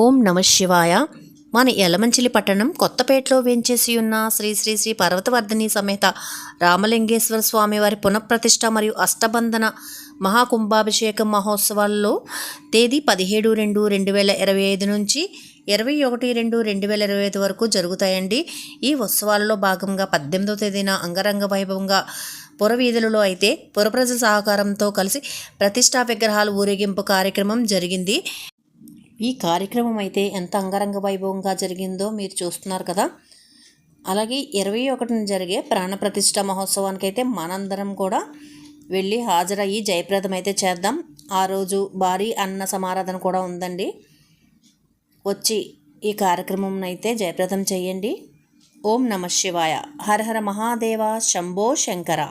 ఓం నమ శివాయ. మన ఎలమంచిలి పట్టణం కొత్తపేటలో వేంచేసి ఉన్న శ్రీ శ్రీ శ్రీ పర్వతవర్ధిని సమేత రామలింగేశ్వర స్వామి వారి పునఃప్రతిష్ఠ మరియు అష్టబంధన మహాకుంభాభిషేక మహోత్సవాల్లో తేదీ పదిహేడు రెండు రెండు వేల ఇరవై ఐదు నుంచి ఇరవై ఒకటి రెండు రెండు వేల ఇరవై ఐదు వరకు జరుగుతాయండి. ఈ ఉత్సవాలలో భాగంగా పద్దెనిమిదవ తేదీన అంగరంగ వైభవంగా పురవీధులలో అయితే పురప్రజల సహకారంతో కలిసి ప్రతిష్టా విగ్రహాలు ఊరేగింపు కార్యక్రమం జరిగింది. ఈ కార్యక్రమం అయితే ఎంత అంగరంగ వైభవంగా జరిగిందో మీరు చూస్తున్నారు కదా. అలాగే ఇరవై ఒకటిన జరిగే ప్రాణప్రతిష్ఠ మహోత్సవానికి అయితే మనందరం కూడా వెళ్ళి హాజరయ్యి జయప్రదం అయితే చేద్దాం. ఆ రోజు భారీ అన్న సమారాధన కూడా ఉందండి. వచ్చి ఈ కార్యక్రమం అయితే జయప్రదం చేయండి. ఓం నమ శివాయ. హర హర మహాదేవ శంభో శంకర.